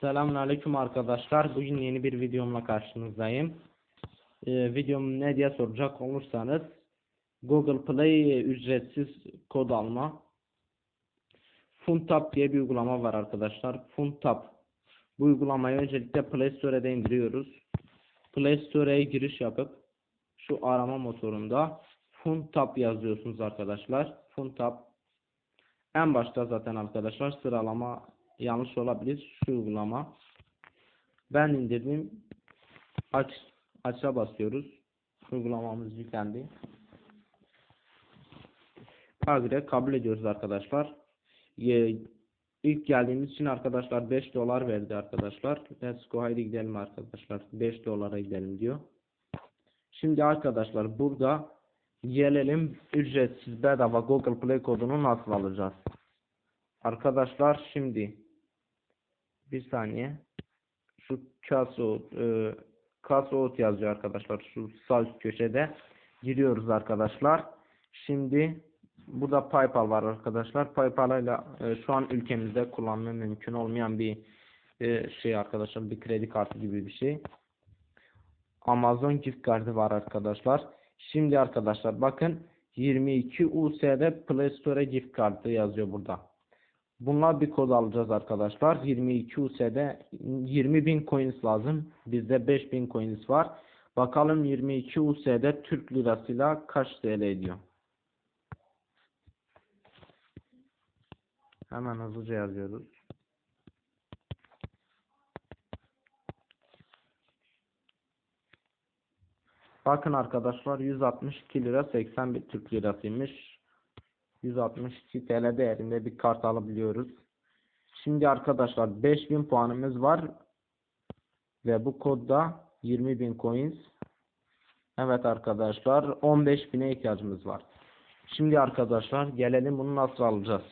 Selamünaleyküm arkadaşlar. Bugün yeni bir videomla karşınızdayım. Ee, videom ne diye soracak olursanız Google Play ücretsiz kod alma. Funtap diye bir uygulama var arkadaşlar. Funtap. Bu uygulamayı öncelikle Play Store'da indiriyoruz. Play Store'ya giriş yapıp şu arama motorunda Funtap yazıyorsunuz arkadaşlar. Funtap. En başta zaten arkadaşlar sıralama yanlış olabilir şu uygulama. Ben indirdim. Aç aç'a basıyoruz. Uygulamamız yüklendi. Kagre kabul ediyoruz arkadaşlar. Ye, ilk geldiğimiz için arkadaşlar 5 dolar verdi arkadaşlar. Let's go haydi gidelim arkadaşlar. 5 dolara gidelim diyor. Şimdi arkadaşlar burada gelelim ücretsiz bedava Google Play kodunu nasıl alacağız? Arkadaşlar şimdi bir saniye şu Casot e, Casot yazıyor arkadaşlar şu sağ üst köşede giriyoruz arkadaşlar. Şimdi burada PayPal var arkadaşlar. PayPal ile e, şu an ülkemizde kullanma mümkün olmayan bir e, şey arkadaşlar bir kredi kartı gibi bir şey. Amazon gift kartı var arkadaşlar. Şimdi arkadaşlar bakın 22 USD Play Store gift kartı yazıyor burada. Bunlar bir kod alacağız arkadaşlar. 22 USD 20.000 coins lazım. Bizde 5.000 coins var. Bakalım 22 USD Türk lirasıyla kaç TL ediyor. Hemen hızlıca yazıyoruz. Bakın arkadaşlar 162 lira 81 Türk lirasıymış. 162 TL değerinde bir kart alabiliyoruz. Şimdi arkadaşlar 5000 puanımız var. Ve bu kodda 20.000 coins. Evet arkadaşlar 15.000'e ihtiyacımız var. Şimdi arkadaşlar gelelim bunu nasıl alacağız.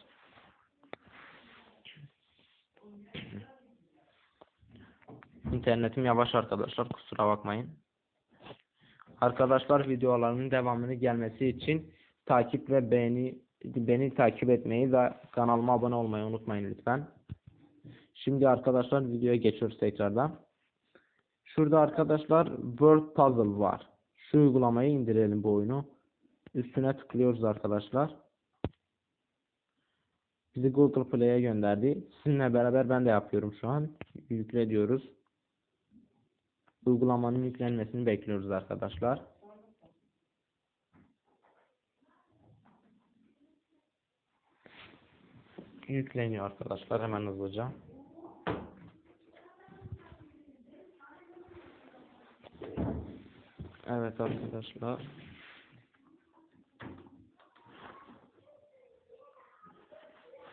İnternetim yavaş arkadaşlar kusura bakmayın. Arkadaşlar videolarımın devamını gelmesi için takip ve beğeni beni takip etmeyi ve kanalıma abone olmayı unutmayın lütfen. Şimdi arkadaşlar videoya geçiyoruz tekrardan. Şurada arkadaşlar Word Puzzle var. Şu uygulamayı indirelim bu oyunu. Üstüne tıklıyoruz arkadaşlar. Bizi Google Play'e gönderdi. Sizinle beraber ben de yapıyorum şu an. Yükle diyoruz. Uygulamanın yüklenmesini bekliyoruz arkadaşlar. Yükleniyor arkadaşlar hemen hızlıca. Evet arkadaşlar.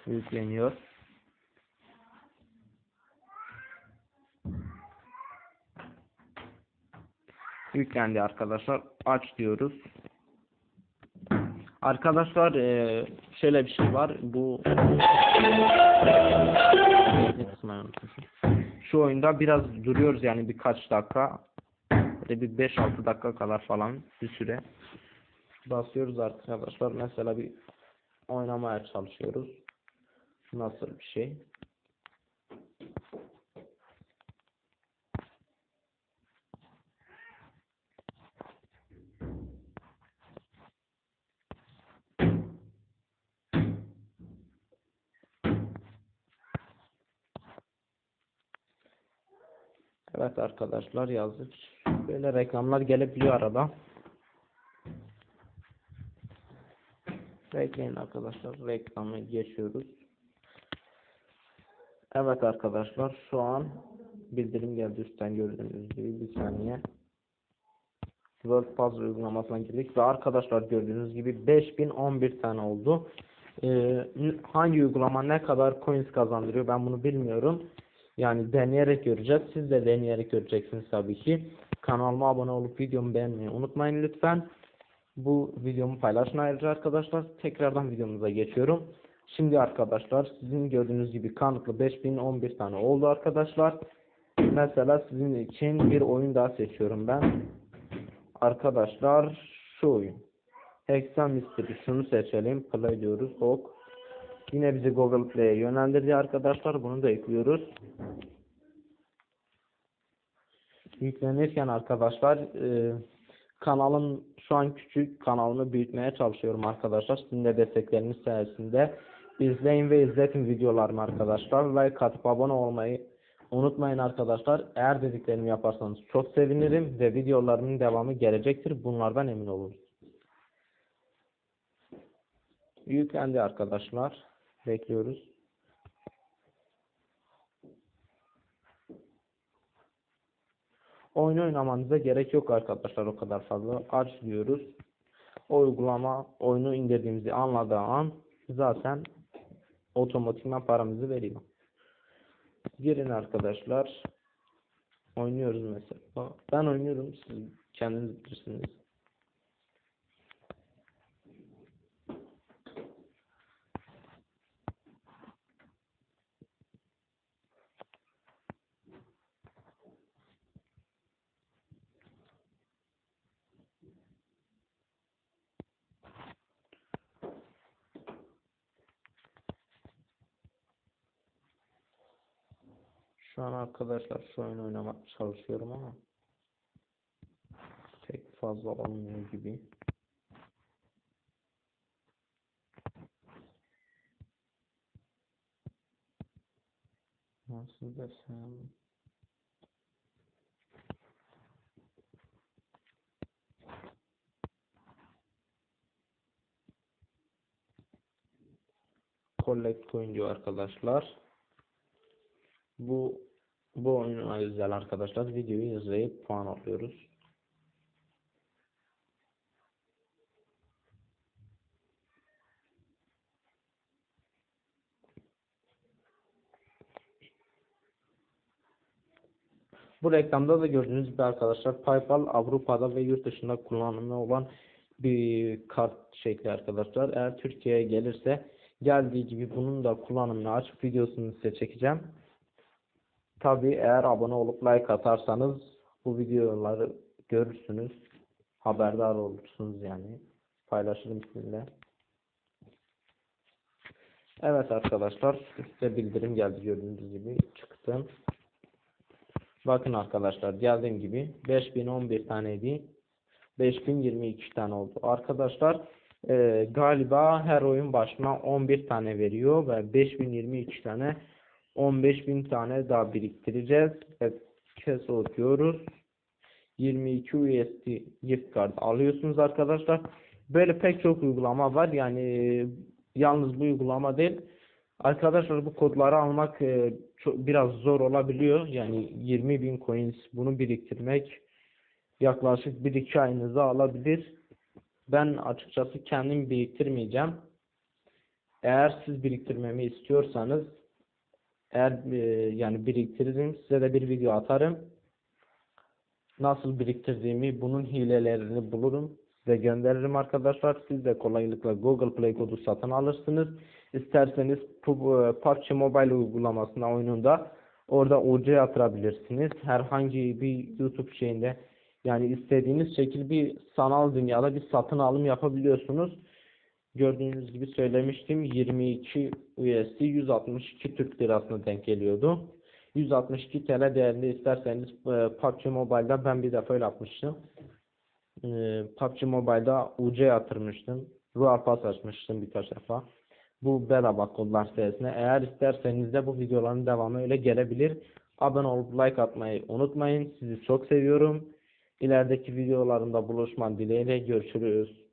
Yükleniyor. Yüklendi arkadaşlar. Aç diyoruz. Arkadaşlar e, şöyle bir şey var. Bu şu oyunda biraz duruyoruz yani birkaç dakika. Bir 5-6 dakika kadar falan bir süre. Basıyoruz arkadaşlar. Mesela bir oynamaya çalışıyoruz. Nasıl bir şey? Evet arkadaşlar yazdık. Böyle reklamlar gelebiliyor arada. Bekleyin arkadaşlar. Reklamı geçiyoruz. Evet arkadaşlar şu an bildirim geldi üstten gördüğünüz gibi bir saniye. World Puzzle uygulamasına girdik ve arkadaşlar gördüğünüz gibi 5011 tane oldu. Ee, hangi uygulama ne kadar coins kazandırıyor ben bunu bilmiyorum. Yani deneyerek göreceğiz. Siz de deneyerek göreceksiniz tabii ki. Kanalıma abone olup videomu beğenmeyi unutmayın lütfen. Bu videomu paylaşın ayrıca arkadaşlar. Tekrardan videomuza geçiyorum. Şimdi arkadaşlar sizin gördüğünüz gibi kanıtlı 5011 tane oldu arkadaşlar. Mesela sizin için bir oyun daha seçiyorum ben. Arkadaşlar şu oyun. Hexam Mystery şunu seçelim. Play diyoruz. Ok. Yine bizi Google Play'e yönlendirdi arkadaşlar. Bunu da ekliyoruz. yüklenirken arkadaşlar e, kanalım şu an küçük kanalımı büyütmeye çalışıyorum arkadaşlar. Sizin de destekleriniz sayesinde izleyin ve izletin videolarımı arkadaşlar. Like atıp abone olmayı unutmayın arkadaşlar. Eğer dediklerimi yaparsanız çok sevinirim ve videolarımın devamı gelecektir. Bunlardan emin olun. Yüklendi arkadaşlar. Bekliyoruz. Oyun oynamanıza gerek yok arkadaşlar o kadar fazla. Aç diyoruz. O uygulama oyunu indirdiğimizi anladığı an zaten otomatikman paramızı veriyor. Girin arkadaşlar. Oynuyoruz mesela. Ben oynuyorum. Siz kendiniz bilirsiniz. Şu an arkadaşlar şu oyun oynamak çalışıyorum ama pek fazla olmuyor gibi. Nasıl desem Collect diyor arkadaşlar. Bu bu oyuna özel arkadaşlar videoyu izleyip puan alıyoruz. Bu reklamda da gördüğünüz gibi arkadaşlar PayPal Avrupa'da ve yurt dışında kullanımda olan bir kart şekli arkadaşlar. Eğer Türkiye'ye gelirse geldiği gibi bunun da kullanımını açıp videosunu size çekeceğim. Tabi eğer abone olup like atarsanız bu videoları görürsünüz. Haberdar olursunuz yani. Paylaşırım sizinle. Evet arkadaşlar size bildirim geldi gördüğünüz gibi çıktım. Bakın arkadaşlar geldiğim gibi 5011 taneydi. 5022 tane oldu. Arkadaşlar e, galiba her oyun başına 11 tane veriyor ve 5022 tane 15.000 tane daha biriktireceğiz. Evet, kes diyoruz. 22 USD gift card alıyorsunuz arkadaşlar. Böyle pek çok uygulama var. Yani yalnız bu uygulama değil. Arkadaşlar bu kodları almak e, çok, biraz zor olabiliyor. Yani 20.000 coins bunu biriktirmek yaklaşık 1-2 ayınızı alabilir. Ben açıkçası kendim biriktirmeyeceğim. Eğer siz biriktirmemi istiyorsanız eğer e, yani biriktiririm size de bir video atarım. Nasıl biriktirdiğimi bunun hilelerini bulurum size gönderirim arkadaşlar. Siz de kolaylıkla Google Play kodu satın alırsınız. İsterseniz PUBG Mobile uygulamasına oyununda orada UC yatırabilirsiniz. Herhangi bir YouTube şeyinde yani istediğiniz şekil bir sanal dünyada bir satın alım yapabiliyorsunuz. Gördüğünüz gibi söylemiştim 22 USD 162 Türk lirasına denk geliyordu. 162 TL değerinde isterseniz e, PUBG Mobile'da ben bir defa öyle yapmıştım. E, PUBG Mobile'da UC yatırmıştım. Royal Pass açmıştım birkaç defa. Bu bedava kodlar sayesinde. Eğer isterseniz de bu videoların devamı öyle gelebilir. Abone olup like atmayı unutmayın. Sizi çok seviyorum. İlerideki videolarımda buluşman dileğiyle görüşürüz.